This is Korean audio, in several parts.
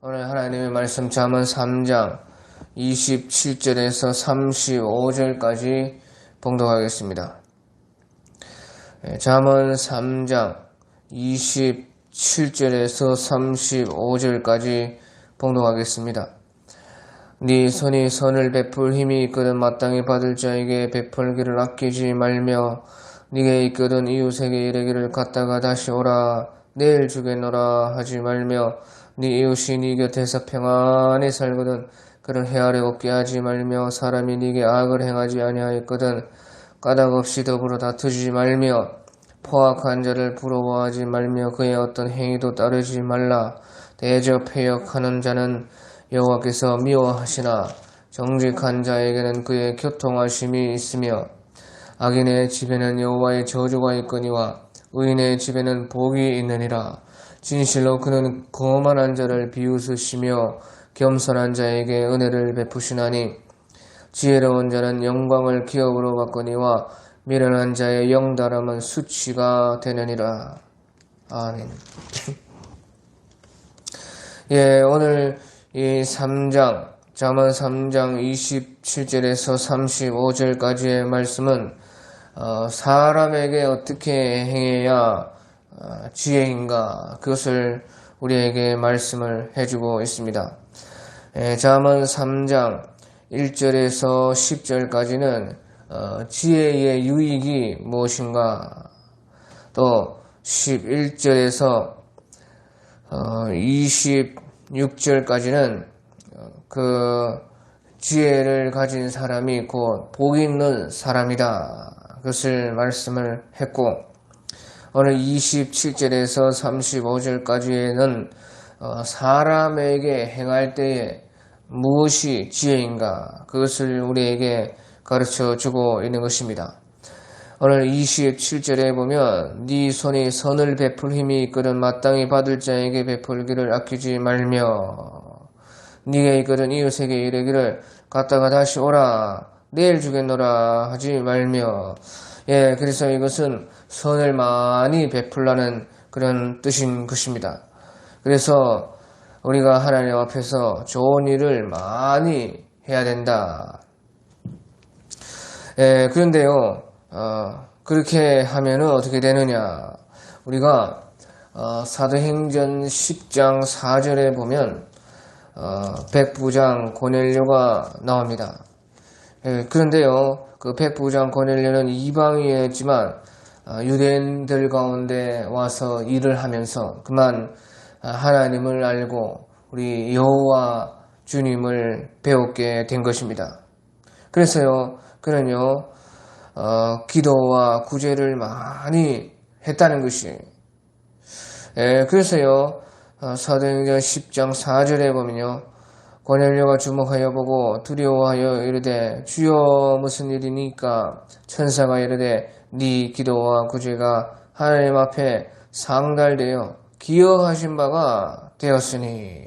오늘 하나님의 말씀 잠언 3장 27절에서 35절까지 봉독하겠습니다. 예, 잠언 3장 27 절에서 35절까지 봉독하겠습니다. 네 손이 선을 베풀 힘이 있거든 마땅히 받을 자에게 베풀기를 아끼지 말며 네게 있거든 이웃에게 이르기를 갔다가 다시 오라 내일 주겠노라 하지 말며 네 이웃이 네 곁에서 평안히 살거든 그를 헤아려 없게 하지 말며 사람이 네게 악을 행하지 아니하였거든 까닭 없이 더불어 다투지 말며 포악한 자를 부러워하지 말며 그의 어떤 행위도 따르지 말라. 대저 폐역하는 자는 여호와께서 미워하시나 정직한 자에게는 그의 교통하심이 있으며 악인의 집에는 여호와의 저주가 있거니와 의인의 집에는 복이 있느니라. 진실로 그는 거만한 자를 비웃으시며 겸손한 자에게 은혜를 베푸시나니 지혜로운 자는 영광을 기업으로 받거니와 미련한 자의 영달함은 수치가 되느니라. 아멘. 예, 오늘 이 3장, 잠언 3장 27절에서 35절까지의 말씀은 어, 사람에게 어떻게 행해야 어, 지혜인가 그것을 우리에게 말씀을 해주고 있습니다. 예, 잠언 3장 1절에서 10절까지는 어, 지혜의 유익이 무엇인가 또 11절에서 26절까지는 그 지혜를 가진 사람이 곧 복 있는 사람이다. 그것을 말씀을 했고 오늘 27절에서 35절까지에는 어, 사람에게 행할 때에 무엇이 지혜인가 그것을 우리에게 가르쳐 주고 있는 것입니다. 오늘 27절에 보면 네 손이 선을 베풀 힘이 있거든 마땅히 받을 자에게 베풀기를 아끼지 말며 네가 있거든 이웃에게 이르기를 갔다가 다시 오라 내일 주겠노라 하지 말며 예 그래서 이것은 선을 많이 베풀라는 그런 뜻인 것입니다. 그래서 우리가 하나님 앞에서 좋은 일을 많이 해야 된다. 예, 그런데요, 어, 그렇게 하면은 어떻게 되느냐. 우리가 어, 사도행전 10장 4절에 보면 어, 백부장 고넬료가 나옵니다. 예, 그런데요, 그 백부장 고넬료는 이방이었지만 어, 유대인들 가운데 와서 일을 하면서 그만 아, 하나님을 알고 우리 여호와 주님을 배웠게 된 것입니다. 그래서요, 그는요, 어, 기도와 구제를 많이 했다는 것이. 예, 그래서요, 어, 사도행전 10장 4절에 보면요, 고넬료가 주목하여 보고 두려워하여 이르되 주여 무슨 일이니까 천사가 이르되 네 기도와 구제가 하나님 앞에 상달되어 기여하신 바가 되었으니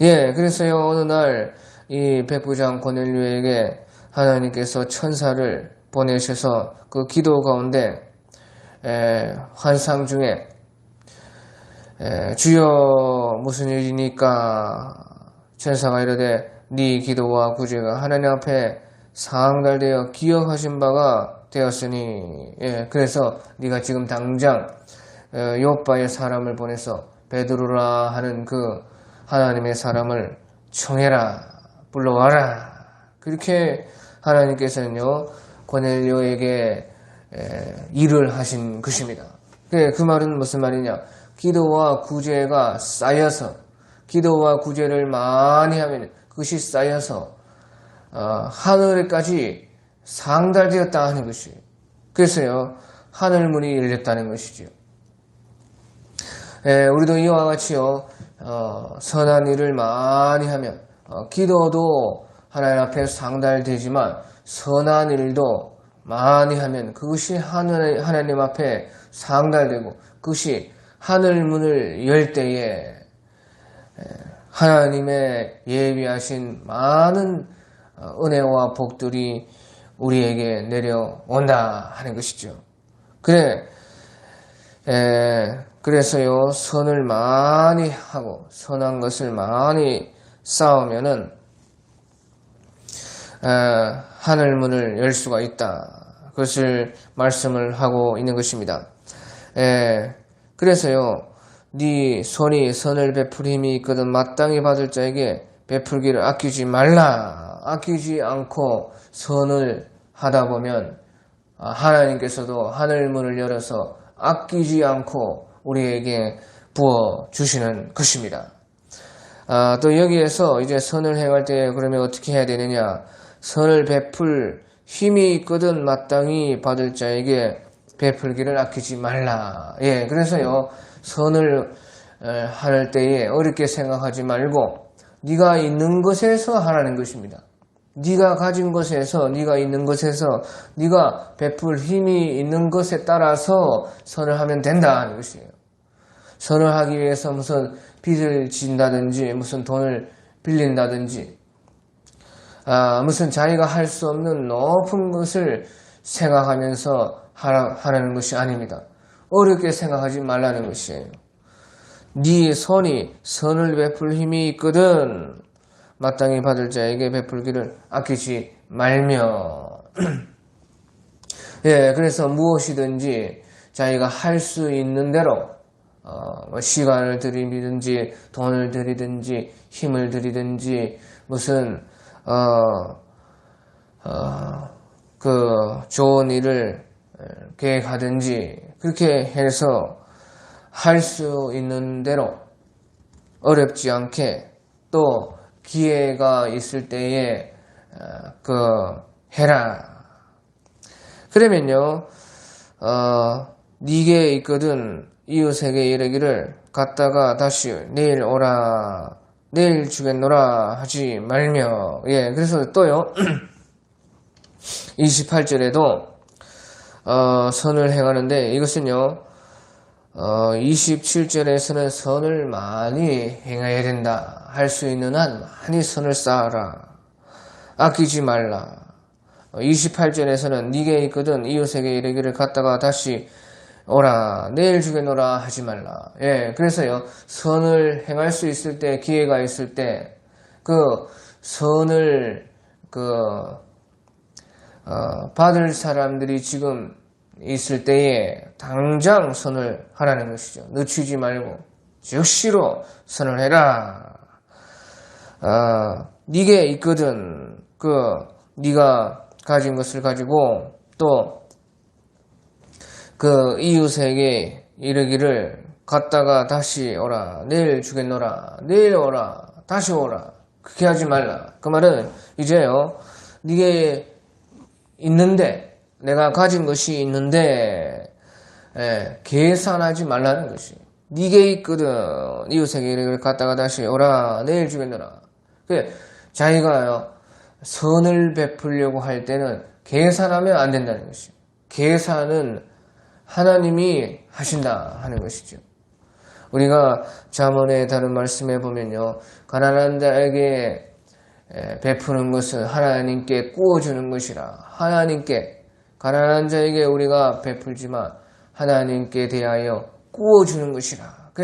예 그래서요 어느 날 이 백부장 고넬료에게 하나님께서 천사를 보내셔서 그 기도 가운데 에, 환상 중에 에, 주여 무슨 일이니까 천사가 이르되 네 기도와 구제가 하나님 앞에 상달되어 기억하신 바가 되었으니 예, 그래서 네가 지금 당장 어, 요빠의 사람을 보내서 베드로라 하는 그 하나님의 사람을 청해라 불러와라. 그렇게 하나님께서는요 고넬료에게 일을 하신 것입니다. 그 말은 무슨 말이냐? 기도와 구제가 쌓여서 기도와 구제를 많이 하면 그것이 쌓여서 어, 하늘에까지 상달되었다 하는 것이 그래서요 하늘 문이 열렸다는 것이죠. 예, 우리도 이와 같이요 어, 선한 일을 많이 하면 어, 기도도 하나님 앞에 상달되지만 선한 일도 많이 하면 그것이 하나님 앞에 상달되고 그것이 하늘 문을 열 때에 하나님의 예비하신 많은 어, 은혜와 복들이 우리에게 내려온다 하는 것이죠. 그래, 에, 그래서요, 선을 많이 하고, 선한 것을 많이 쌓으면은, 에, 하늘 문을 열 수가 있다. 그것을 말씀을 하고 있는 것입니다. 에, 그래서요, 네 손이 선을 베풀 힘이 있거든 마땅히 받을 자에게 베풀기를 아끼지 말라. 아끼지 않고 선을 하다 보면 아, 하나님께서도 하늘 문을 열어서 아끼지 않고 우리에게 부어 주시는 것입니다. 아, 또 여기에서 이제 선을 행할 때 그러면 어떻게 해야 되느냐? 선을 베풀 힘이 있거든 마땅히 받을 자에게 베풀기를 아끼지 말라. 예, 그래서요 선을 할 때에 어렵게 생각하지 말고 네가 있는 것에서 하라는 것입니다. 네가 가진 것에서 네가 있는 것에서 네가 베풀 힘이 있는 것에 따라서 선을 하면 된다 하는 것이에요. 선을 하기 위해서 무슨 빚을 진다든지 무슨 돈을 빌린다든지 아, 무슨 자기가 할 수 없는 높은 것을 생각하면서 하라는 것이 아닙니다. 어렵게 생각하지 말라는 것이에요. 네 손이 선을 베풀 힘이 있거든 마땅히 받을 자에게 베풀기를 아끼지 말며 예 그래서 무엇이든지 자기가 할 수 있는 대로 어, 뭐 시간을 들이든지 돈을 들이든지 힘을 들이든지 무슨 어, 어, 그 좋은 일을 계획하든지 그렇게 해서 할 수 있는 대로 어렵지 않게 또 기회가 있을 때에 어, 그 해라. 그러면요, 어, 니게 있거든 이웃에게 이르기를 갔다가 다시 내일 오라, 내일 주겠노라 하지 말며, 예, 그래서 또요, 28절에도 어, 선을 행하는데 이것은요, 어, 27절에서는 선을 많이 행해야 된다. 할 수 있는 한 많이 선을 쌓아라. 아끼지 말라. 28절에서는 니게 있거든 이웃에게 이르기를 갔다가 다시 오라 내일 주겠노라 하지 말라. 예, 그래서요 선을 행할 수 있을 때 기회가 있을 때 그 선을 그 어, 받을 사람들이 지금 있을 때에 당장 선을 하라는 것이죠. 늦추지 말고 즉시로 선을 해라. 아, 네게 있거든 그 네가 가진 것을 가지고 또 그 이웃에게 이르기를 갔다가 다시 오라 내일 주겠노라 내일 오라 다시 오라 그렇게 하지 말라 그 말은 이제요 네게 있는데 내가 가진 것이 있는데 예, 계산하지 말라는 것이. 니게 있거든. 이웃에게 이를 갔다가 다시 오라. 내일 주겠노라. 그 자기가요 선을 베풀려고 할 때는 계산하면 안 된다는 것이. 계산은 하나님이 하신다 하는 것이죠. 우리가 자문의 다른 말씀에 보면요 가난한 자에게 베푸는 것은 하나님께 구워주는 것이라. 하나님께 가난한 자에게 우리가 베풀지만 하나님께 대하여 구워주는 것이라. 그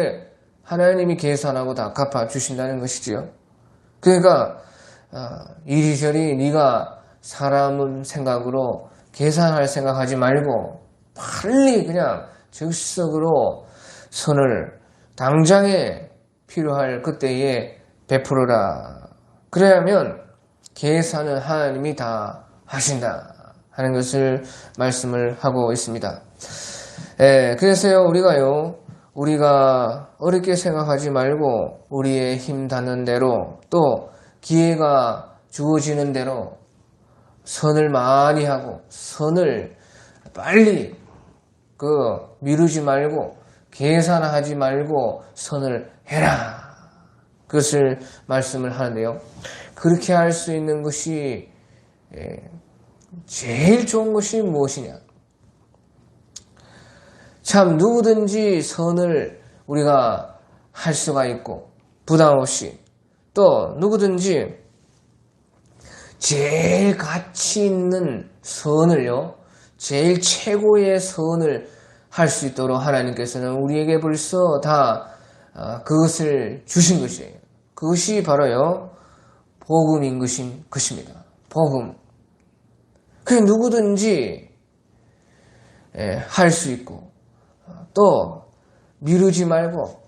하나님이 계산하고 다 갚아주신다는 것이지요. 그러니까 아, 이리저리 네가 사람은 생각으로 계산할 생각하지 말고 빨리 그냥 즉석으로 선을 당장에 필요할 그때에 베풀어라 그래야면 계산은 하나님이 다 하신다 하는 것을 말씀을 하고 있습니다. 예, 그래서요 우리가요 우리가 어렵게 생각하지 말고 우리의 힘 닿는 대로 또 기회가 주어지는 대로 선을 많이 하고 선을 빨리 그 미루지 말고 계산하지 말고 선을 해라. 그것을 말씀을 하는데요. 그렇게 할 수 있는 것이 예, 제일 좋은 것이 무엇이냐? 참 누구든지 선을 우리가 할 수가 있고 부담 없이 또 누구든지 제일 가치 있는 선을요, 제일 최고의 선을 할 수 있도록 하나님께서는 우리에게 벌써 다 아, 그것을 주신 것이에요. 그것이 바로요, 복음인 것인 것입니다. 복음. 그 누구든지 예, 할수 있고 또 미루지 말고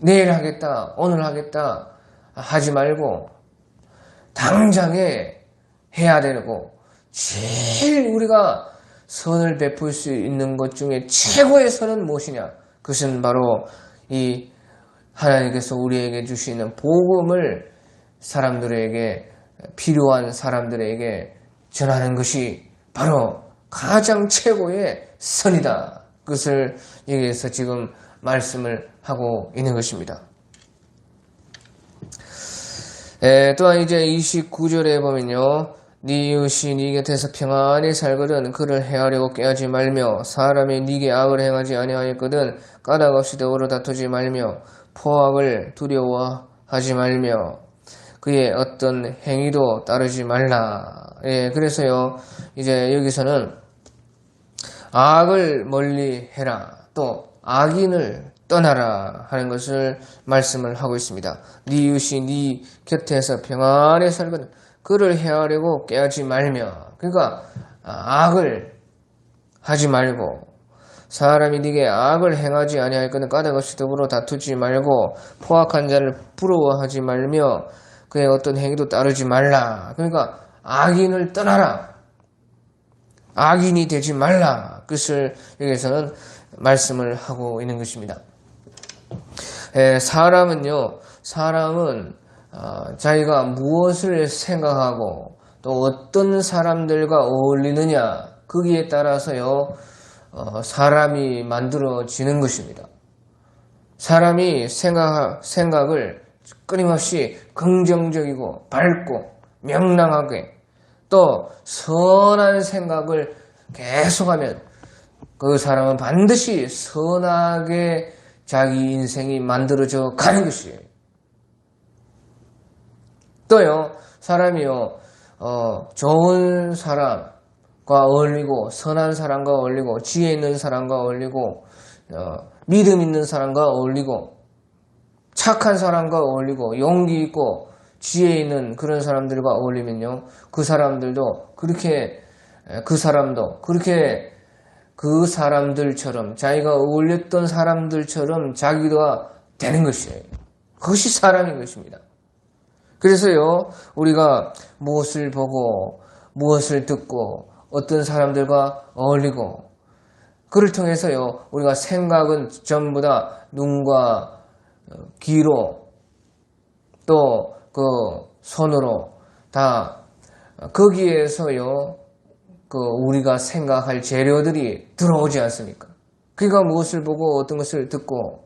내일 하겠다, 오늘 하겠다 하지 말고 당장에 해야 되고 제일 우리가 선을 베풀 수 있는 것 중에 최고의 선은 무엇이냐? 그것은 바로 이 하나님께서 우리에게 주시는 복음을 사람들에게 필요한 사람들에게 전하는 것이 바로 가장 최고의 선이다. 그것을 여기에서 지금 말씀을 하고 있는 것입니다. 에, 또한 이제 29절에 보면요. 네 이웃이 네 곁에서 평안히 살거든 그를 해하려고 깨하지 말며 사람이 네게 악을 행하지 아니하였거든 까닭 없이 더불어 다투지 말며 포악을 두려워하지 말며 그의 어떤 행위도 따르지 말라. 예, 그래서요, 이제 여기서는 악을 멀리 해라. 또 악인을 떠나라 하는 것을 말씀을 하고 있습니다. 네 이웃이 네 곁에서 평안히 살거든 그를 해하려고 깨하지 말며 그러니까 악을 하지 말고 사람이 네게 악을 행하지 아니할 거는 까닭 없이 더불어 다투지 말고 포악한 자를 부러워하지 말며 그의 어떤 행위도 따르지 말라. 그러니까 악인을 떠나라. 악인이 되지 말라. 그것을 여기서는 말씀을 하고 있는 것입니다. 에, 사람은요, 사람은 어, 자기가 무엇을 생각하고 또 어떤 사람들과 어울리느냐 거기에 따라서요 어, 사람이 만들어지는 것입니다. 사람이 생각 생각을 끊임없이 긍정적이고 밝고 명랑하게 또 선한 생각을 계속하면 그 사람은 반드시 선하게 자기 인생이 만들어져 가는 것이에요. 또요, 사람이요, 어, 좋은 사람과 어울리고, 선한 사람과 어울리고, 지혜 있는 사람과 어울리고, 어, 믿음 있는 사람과 어울리고, 착한 사람과 어울리고, 용기 있고, 지혜 있는 그런 사람들과 어울리면요, 그 사람들도 그렇게, 그 사람도 그렇게 그 사람들처럼, 자기가 어울렸던 사람들처럼 자기가 되는 것이에요. 그것이 사람인 것입니다. 그래서요, 우리가 무엇을 보고, 무엇을 듣고, 어떤 사람들과 어울리고, 그를 통해서요, 우리가 생각은 전부 다 눈과 귀로, 또 그 손으로 다 거기에서요, 그 우리가 생각할 재료들이 들어오지 않습니까? 그가 무엇을 보고 어떤 것을 듣고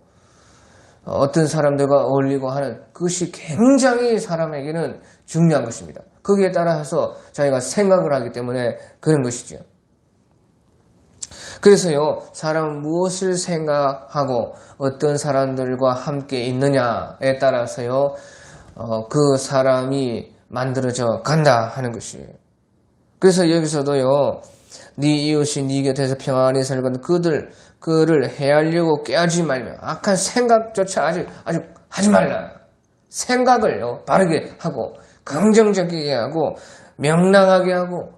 어떤 사람들과 어울리고 하는 그것이 굉장히 사람에게는 중요한 것입니다. 거기에 따라서 자기가 생각을 하기 때문에 그런 것이죠. 그래서요, 사람은 무엇을 생각하고 어떤 사람들과 함께 있느냐에 따라서요, 어, 그 사람이 만들어져 간다 하는 것이에요. 그래서 여기서도요, 네 이웃이 네 곁에서 평안히 살건 그들 그를 해하려고 깨하지 말며 악한 생각조차 아직 아직 하지 말라. 생각을요 바르게 하고 긍정적이게 하고 명랑하게 하고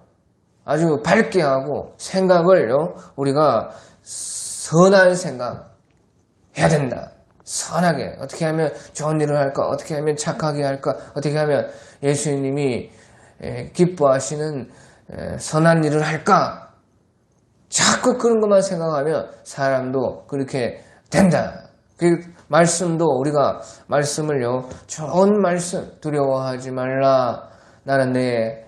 아주 밝게 하고 생각을요 우리가 선한 생각 해야 된다. 선하게 어떻게 하면 좋은 일을 할까? 어떻게 하면 착하게 할까? 어떻게 하면 예수님이 기뻐하시는 선한 일을 할까? 자꾸 그런 것만 생각하면 사람도 그렇게 된다. 그 말씀도 우리가 말씀을요, 좋은 말씀, 두려워하지 말라. 나는 내,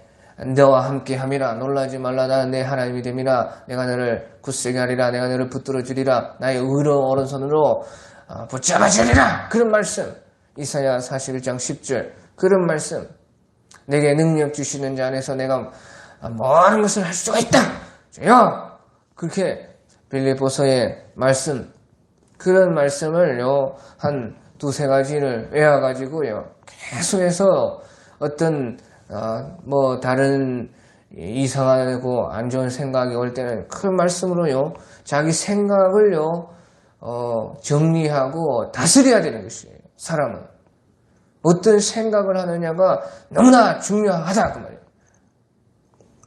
너와 함께 함이라. 놀라지 말라. 나는 내 하나님이 됨이라. 내가 너를 굳세게 하리라. 내가 너를 붙들어 주리라. 나의 의로 오른손으로 어, 붙잡아 주리라. 그런 말씀. 이사야 41장 10절. 그런 말씀. 내게 능력 주시는 자 안에서 내가 모든 것을 할 수가 있다. 주여! 그렇게 빌리보서의 말씀 그런 말씀을요, 한 두세 가지를 외워가지고요, 계속해서 어떤, 어, 뭐, 다른 이상하고 안 좋은 생각이 올 때는 그 말씀으로요, 자기 생각을요, 어, 정리하고 다스려야 되는 것이에요, 사람은. 어떤 생각을 하느냐가 너무나 중요하다, 그 말이에요.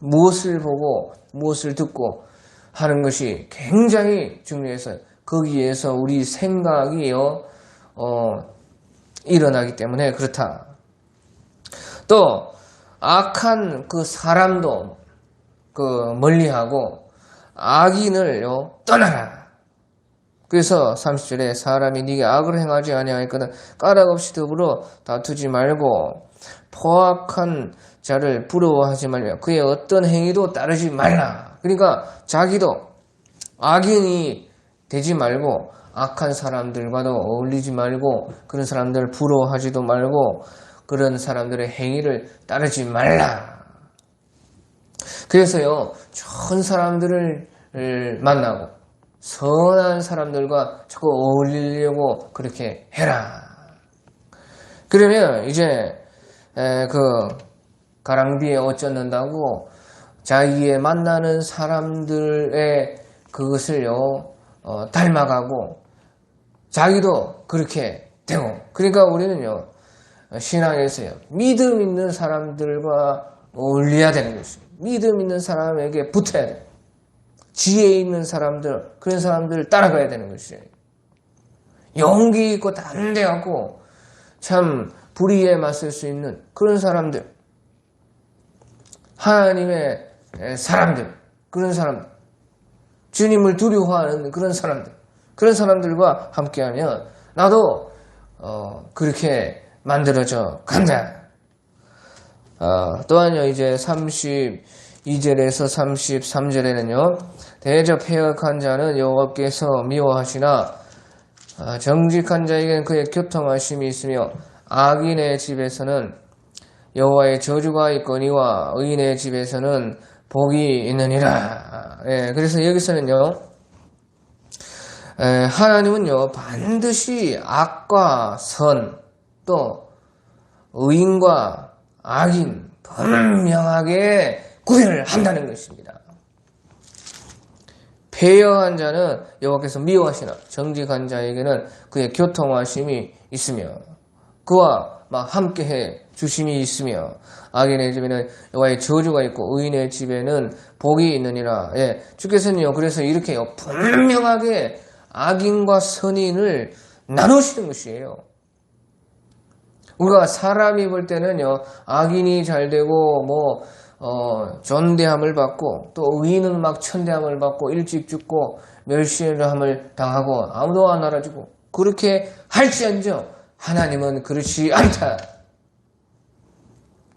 무엇을 보고, 무엇을 듣고 하는 것이 굉장히 중요해서 거기에서 우리 생각이요, 어, 일어나기 때문에 그렇다. 또, 악한 그 사람도 그 멀리하고 악인을요, 떠나라. 그래서 30절에 사람이 네게 악을 행하지 아니하니까는 까닭 없이 더불어 다투지 말고 포악한 자를 부러워하지 말며 그의 어떤 행위도 따르지 말라. 그러니까 자기도 악인이 되지 말고 악한 사람들과도 어울리지 말고 그런 사람들을 부러워하지도 말고 그런 사람들의 행위를 따르지 말라. 그래서요, 좋은 사람들을 만나고 선한 사람들과 자꾸 어울리려고 그렇게 해라. 그러면 이제 그 가랑비에 어쩌는다고 자기의 만나는 사람들의 그것을요 어, 닮아가고 자기도 그렇게 되고 그러니까 우리는요 신앙에서요 믿음 있는 사람들과 어울려야 되는 것입니다. 믿음 있는 사람에게 붙어야 돼. 지혜 있는 사람들 그런 사람들을 따라가야 되는 것이에요. 용기 있고 담대하고 참 불의에 맞설 수 있는 그런 사람들. 하나님의 사람들. 그런 사람들 주님을 두려워하는 그런 사람들. 그런 사람들과 함께하면 나도 어, 그렇게 만들어져 간다. 어, 또한요 이제 32절에서 33절에는요 대접 해역한 자는 여호와께서 미워하시나 아, 정직한 자에게는 그의 교통하심이 있으며 악인의 집에서는 여호와의 저주가 있거니와 의인의 집에서는 복이 있느니라. 예, 그래서 여기서는요, 에, 하나님은요 반드시 악과 선 또 의인과 악인 분명하게 구별을 한다는 것입니다. 폐허한 자는 여호와께서 미워하시나 정직한 자에게는 그의 교통하심이 있으며 그와 막 함께해 주심이 있으며 악인의 집에는 여호와의 저주가 있고 의인의 집에는 복이 있느니라. 예, 주께서는요 그래서 이렇게요 분명하게 악인과 선인을 나누시는 것이에요. 우리가 사람이 볼 때는요 악인이 잘 되고 뭐 어, 존대함을 받고 또 의인은 막 천대함을 받고 일찍 죽고 멸시함을 당하고 아무도 안 알아주고 그렇게 할지언정 하나님은 그렇지 않다.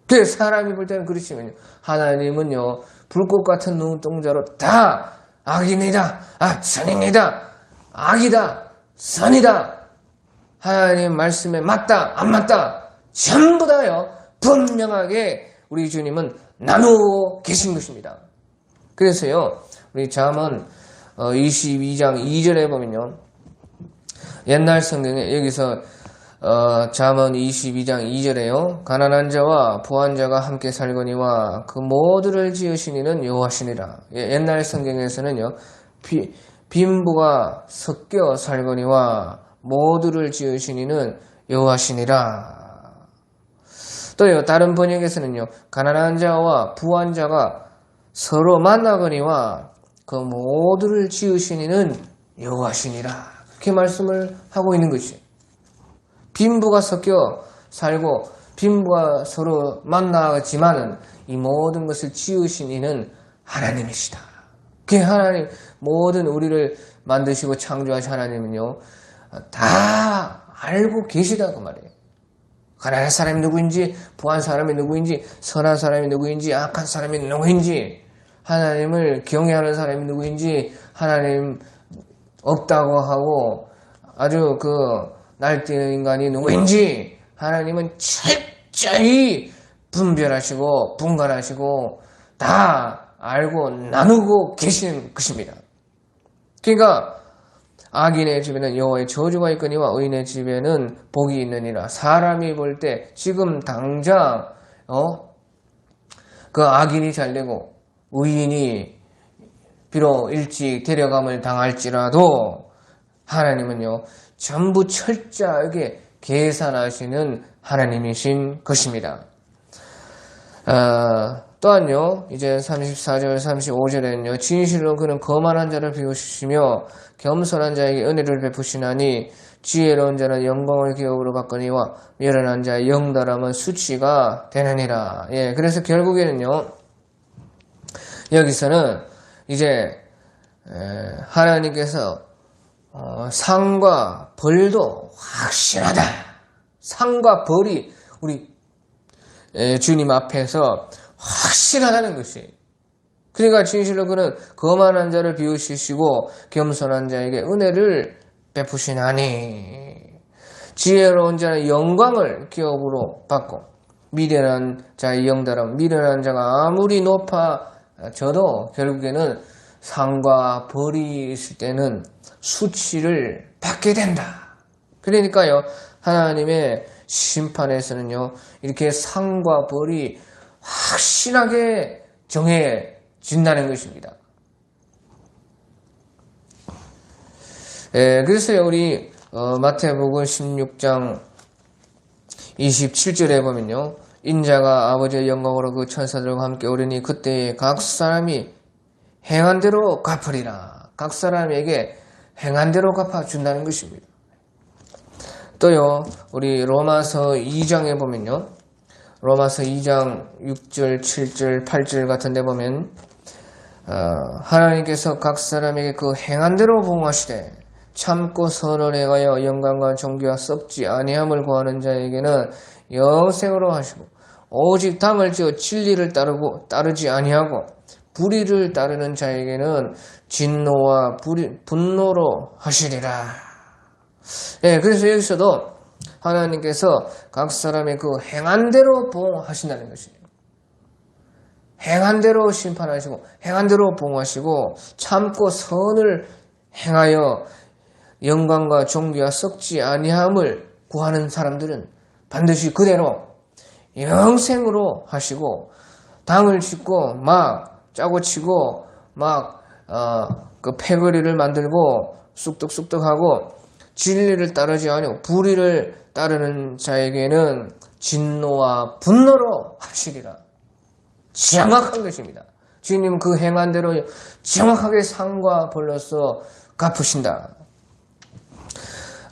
그 사람이 볼 때는 그렇지만요. 하나님은요 불꽃 같은 눈동자로 다 악입니다. 아 선입니다. 악이다. 선이다. 하나님 말씀에 맞다. 안 맞다. 전부 다요 분명하게 우리 주님은 나누고 계신 것입니다. 그래서요, 우리 잠언 22장 2절에 보면요, 옛날 성경에 여기서 어, 잠언 22장 2절에요, 가난한 자와 부한 자가 함께 살거니와 그 모두를 지으시니는 여호와시니라. 예, 옛날 성경에서는요, 비, 빈부가 섞여 살거니와 모두를 지으시니는 여호와시니라. 또요 다른 번역에서는요 가난한 자와 부한 자가 서로 만나거니와 그 모두를 지으시니는 여호와시니라 그렇게 말씀을 하고 있는 것이 빈부가 섞여 살고 빈부가 서로 만나지만은 이 모든 것을 지으시니는 하나님이시다. 그 하나님 모든 우리를 만드시고 창조하신 하나님은요 다 알고 계시다 그 말이에요. 가난한 사람이 누구인지, 부한 사람이 누구인지, 선한 사람이 누구인지, 악한 사람이 누구인지, 하나님을 경외하는 사람이 누구인지, 하나님 없다고 하고, 아주 그, 날뛰는 인간이 누구인지, 하나님은 철저히 분별하시고, 분간하시고, 다 알고 나누고 계시는 것입니다. 그러니까, 악인의 집에는 여호와의 저주가 있거니와 의인의 집에는 복이 있느니라. 사람이 볼 때 지금 당장 어? 그 악인이 잘 되고 의인이 비록 일찍 데려감을 당할지라도 하나님은요 전부 철저하게 계산하시는 하나님이신 것입니다. 아, 또한요, 이제 34절, 35절에는요, 진실로 그는 거만한 자를 비우시며 겸손한 자에게 은혜를 베푸시나니 지혜로운 자는 영광을 기업으로 받거니와 미련한 자의 영달함은 수치가 되느니라. 예, 그래서 결국에는요, 여기서는 이제 에, 하나님께서 어, 상과 벌도 확실하다. 상과 벌이 우리 에, 주님 앞에서 확실하다는 것이. 그러니까 진실로 그는 거만한 자를 비우시시고 겸손한 자에게 은혜를 베푸시나니 지혜로운 자는 영광을 기업으로 받고 미련한 자의 영달함 미련한 자가 아무리 높아져도 결국에는 상과 벌이 있을 때는 수치를 받게 된다. 그러니까요 하나님의 심판에서는요 이렇게 상과 벌이 확실하게 정해진다는 것입니다. 예, 그래서 우리 어, 마태복음 16장 27절에 보면요. 인자가 아버지의 영광으로 그 천사들과 함께 오르니 그때에 각 사람이 행한 대로 갚으리라. 각 사람에게 행한 대로 갚아준다는 것입니다. 또요, 우리 로마서 2장에 보면요. 로마서 2장 6절, 7절, 8절 같은 데 보면 어, 하나님께서 각 사람에게 그 행한 대로 봉하시되 참고 선을 행하여 영광과 존귀와 썩지 아니함을 구하는 자에게는 영생으로 하시고 오직 당을 지어 진리를 따르고 따르지 아니하고 불의를 따르는 자에게는 진노와 불의, 분노로 하시리라. 예, 그래서 여기서도 하나님께서 각 사람의 그 행한 대로 봉하신다는 것이에요. 행한 대로 심판하시고 행한 대로 봉하시고 참고 선을 행하여 영광과 존귀와 썩지 아니함을 구하는 사람들은 반드시 그대로 영생으로 하시고 당을 짓고 막 짜고 치고 막그 패거리를 만들고 쑥덕쑥덕하고 진리를 따르지 아니고 불의를 따르는 자에게는 진노와 분노로 하시리라. 정확한 것입니다. 주님 그 행한 대로 정확하게 상과 벌로서 갚으신다.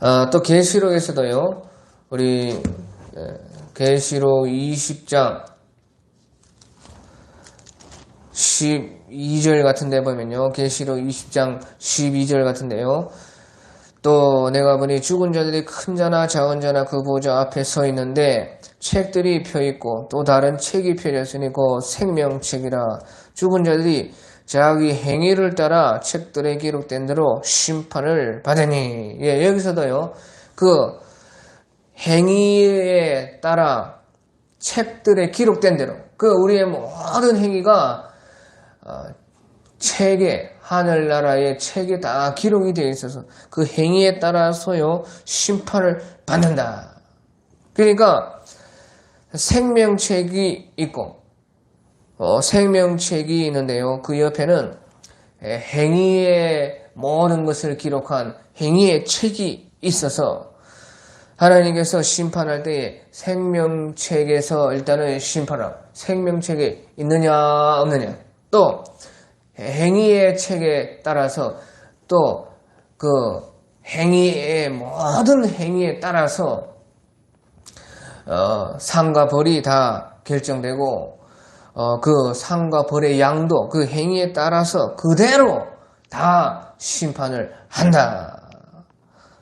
아, 또 계시록에서도요. 우리 계시록 20장 12절 같은 데 보면요. 계시록 20장 12절 같은 데요. 또 내가 보니 죽은 자들이 큰 자나 작은 자나 그 보좌 앞에 서 있는데 책들이 펴 있고 또 다른 책이 펴졌으니 그 생명책이라 죽은 자들이 자기 행위를 따라 책들에 기록된 대로 심판을 받으니 예, 여기서도요 그 행위에 따라 책들에 기록된 대로 그 우리의 모든 행위가 어, 책에 하늘나라의 책에 다 기록이 되어 있어서 그 행위에 따라서요 심판을 받는다. 그러니까 생명책이 있고 어, 생명책이 있는데요. 그 옆에는 행위의 모든 것을 기록한 행위의 책이 있어서 하나님께서 심판할 때에 생명책에서 일단은 심판하고 생명책에 있느냐 없느냐 또 행위의 책에 따라서 또 그 행위의 모든 행위에 따라서 어, 상과 벌이 다 결정되고 어, 그 상과 벌의 양도 그 행위에 따라서 그대로 다 심판을 한다.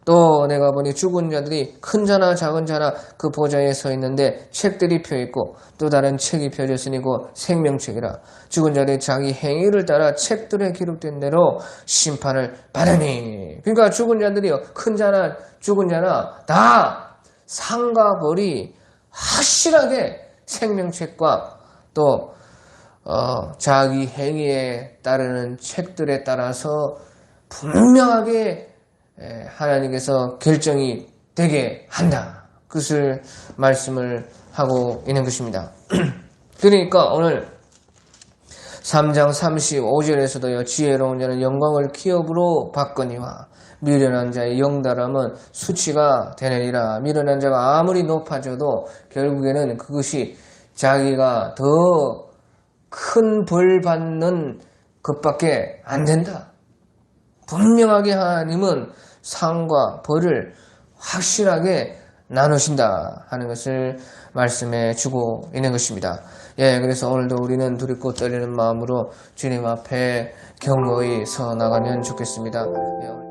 또 내가 보니 죽은 자들이 큰 자나 작은 자나 그 보좌에 서 있는데 책들이 펴 있고 또 다른 책이 펴졌으니 그 생명책이라. 죽은 자들이 자기 행위를 따라 책들에 기록된 대로 심판을 받으니. 그러니까 죽은 자들이요. 큰 자나 죽은 자나 다 상과 벌이 확실하게 생명책과 또 어, 자기 행위에 따르는 책들에 따라서 분명하게 예, 하나님께서 결정이 되게 한다. 그것을 말씀을 하고 있는 것입니다. 그러니까 오늘 3장 35절에서도요, 지혜로운 자는 영광을 기업으로 받거니와 미련한 자의 영달함은 수치가 되느니라. 미련한 자가 아무리 높아져도 결국에는 그것이 자기가 더 큰 벌 받는 것밖에 안 된다. 분명하게 하나님은 상과 벌을 확실하게 나누신다 하는 것을 말씀해 주고 있는 것입니다. 예, 그래서 오늘도 우리는 두렵고 떨리는 마음으로 주님 앞에 경고히 서 나가면 좋겠습니다. 예,